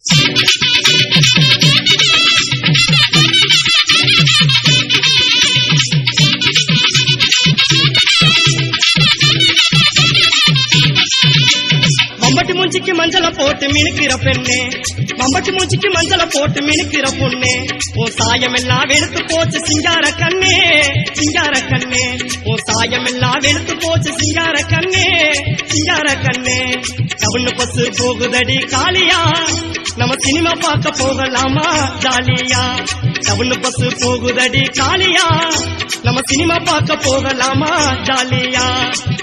மம்பட்டி மூஞ்சிக்கு மஞ்சள போட்டு மினுக்கிற பெண்ணே. மம்பட்டி மூஞ்சிக்கு மஞ்சள போட்டு மினுக்கிற பொண்ணே. ஓ சாயம் எல்லாம் வெளுத்து போச்சு சிங்கார கண்ணே. சிங்கார கண்ணே. ஓ சாயம் எல்லாம் வெளுத்து போச்சு சிங்கார கண்ணே. சிங்கார கண்ணே. பொண்ணு பசு போகுதடி காளியா. நம்ம சினிமா பார்க்க போகலாமா ஜாலியா? டபுள் பஸ் போகுதடி காளியா. நம்ம சினிமா பார்க்க போகலாமா ஜாலியா?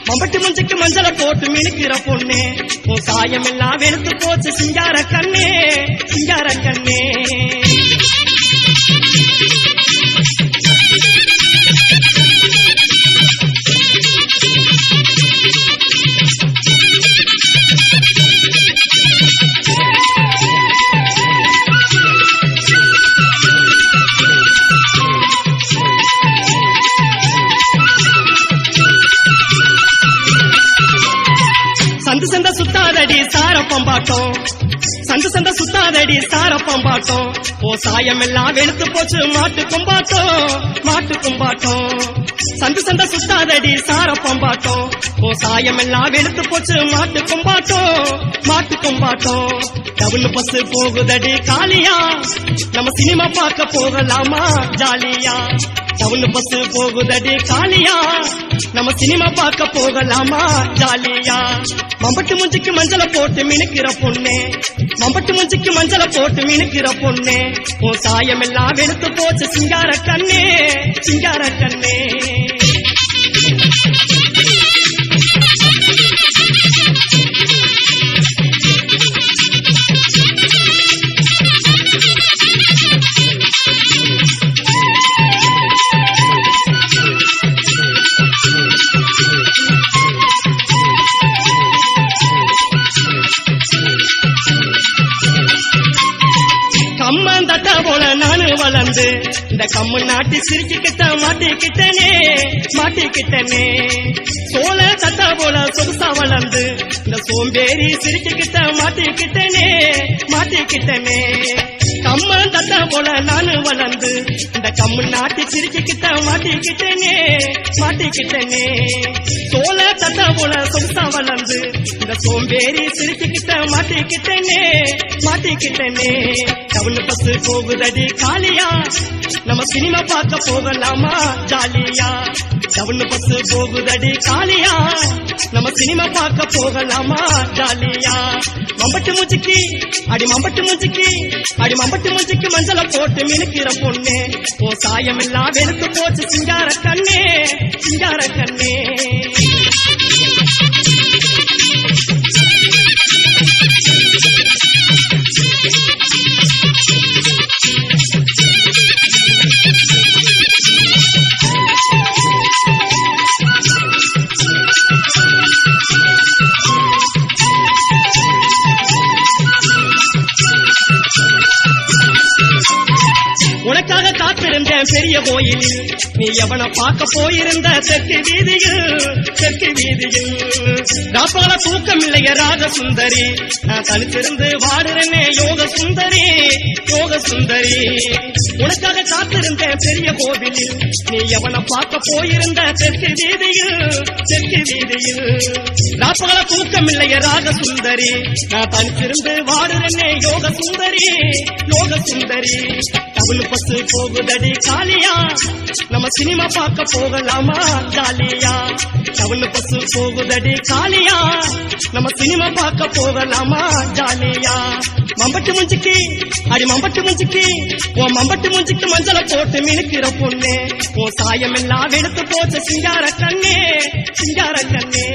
மம்பட்டி முஞ்சுக்கு மஞ்சள போட்டு மினுக்கிற பொண்ணு. உன் சாயம் எல்லாம் வெளுத்து போச்சு சிங்கார கண்ணே சிங்கார கண்ணே. சந்து சந்த சுத்தாதடி சாரப்பம் பம்பாட்டம் சந்து சந்த சுத்தாதடி சாரப்பம் பம்பாட்டம் ஓ சாயம் எல்லாம் வெளுத்து போச்சு மாட்டு கும்பாட்டம். மாட்டு கும்பாட்டம். சந்து சந்த சுத்தாதடி சாரப்பம் பம்பாட்டம் ஓ சாயம் எல்லாம் வெளுத்து போச்சு மாட்டு கும்பாட்டம். மாட்டு கும்பாட்டம். டவுன் பஸ் போகுதடி காலியா. நம்ம சினிமா பார்க்க போகலாமா ஜாலியா? டவுன் பஸ் போகுதடி காலியா நம்ம சினிமா பார்க்க போகலாமா ஜாலியா? மம்பட்டு முஞ்சிக்கு மஞ்சள போட்டு மினுக்கிற பொண்ணு. மம்பட்டு முஞ்சிக்கு மஞ்சள போட்டு மினுக்கிற பொண்ணு. உன் சாயம் எல்லாம் வெளுத்து போச்சு சிங்கார கண்ணே சிங்கார கண்ணே வந்து இந்த கம்மு நாட்டி சிரிச்சுக்கிட்ட மாட்டிக்கிட்டனே மாட்டிக்கிட்டனே. சோழ சத்தா போல சொகுசா வளர்ந்து இந்த சோம்பேறி சிரிச்சுக்கிட்ட மாட்டிக்கிட்டனே மாட்டிக்கிட்டனே. கம்மன் தத்தா போல நானு வளர்ந்து இந்த கம்மு நாட்டி சிரிச்சுக்கிட்ட மாட்டிக்கிட்டனே மாட்டிக்கிட்டனே. சோழ தத்தா போல சொகுசா வளர்ந்து இந்த சோம்பேறி சிரிச்சுக்கிட்ட மாட்டிக்கிட்டனே. மாட்டிக்கிட்டனே. டவுன் பஸ் போகுதடி காலியா நம்ம சினிமா பார்க்க போகலாமா ஜாலியா? டவுன் பஸ் போகுதடி காலியா நம்ம சினிமா பார்க்க போகலாமா ஜாலியா? மம்பட்டு மூச்சிக்கு அடி மம்பட்டு மூச்சிக்கு அடி மம்பட்டு மூச்சிக்கு மஞ்சள போட்டு மினுக்கிற பொண்ணு. ஓ சாயம் எல்லாம் வெளுத்து போச்சு சிங்கார கண்ணே சிங்கார பெரிய கோயிலில் நீ எவனை பார்க்க போயிருந்த தெற்கு வீதியில்? தெற்கு வீதியில். ராப்பால தூக்கம் இல்லைய ராஜ சுந்தரி நான் தனித்திருந்து வாடுறேனே யோக சுந்தரி யோக சுந்தரி உனக்காக காத்திருந்த பெரிய கோவிலில் நீ எவனை பார்க்க போயிருந்த தெற்கு வீதியில் தெற்கு வீதியில்? ராப்பால தூக்கம் இல்லைய ராக சுந்தரி நான் தனித்திருந்து வாடுறேனே யோக சுந்தரி யோக சுந்தரி டபுள் பத்து போகுதடி காலியா நம்ம சினிமா பார்க்க போகலாமா ஜாலியா? டபுள் பசு போகுதடி காலியா நம்ம சினிமா பார்க்க போகலாமா ஜாலியா? மம்பட்டு முஞ்சிக்கு அடி மம்பட்டு முஞ்சிக்கு உன் மம்பட்டு முஞ்சிக்கு மஞ்சள போட்டு மினுக்கிற பொண்ணு. உன் சாயம் எல்லாம் வெளுத்து போச்ச சிங்கார கண்ணே சிங்கார கண்ணே.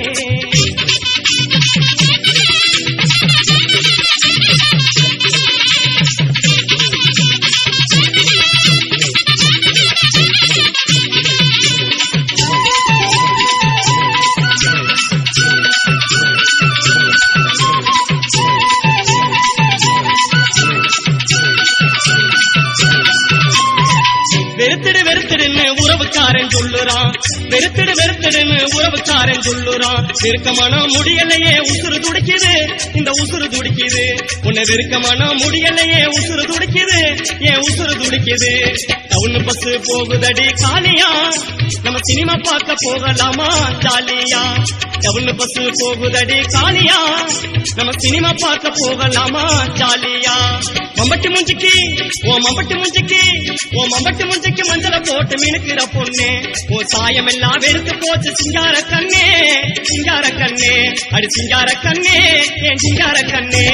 வெறுத்துடு வெறுத்துடுன்னு உறவுக்காரன் சொல்லுறான். வெறுத்துடு வெறுத்துடுன்னு உறவுக்காரன் சொல்லுறான். வெறுக்கமான முடியலையே உசுறு துடிக்குது. இந்த உசுறு துடிக்குது. உன்னை வெறுக்கமான முடியலையே உசுறு துடிக்குது. ஏன் உசுறு துடிக்குது? டவுன் பஸ் போகுதடி காலியா நம்ம சினிமா பார்க்க போகலாமா ஜாலியா? டவுன் பஸ் போகுதடி காலியா நம்ம சினிமா பார்க்க போகலாமா ஜாலியா? மம்பட்டு முஞ்சிக்கு ஓ மம்பட்டு முஞ்சிக்கு ஓ மம்பட்டு முஞ்சிக்கு மஞ்சள போட்டு மினுக்கிற பொண்ணு. ஓ சாயம் எல்லாம் வெறுத்து போச்சு சிங்கார கண்ணே. சிங்கார கண்ணே அடி சிங்கார கண்ணே என் சிங்கார கண்ணே?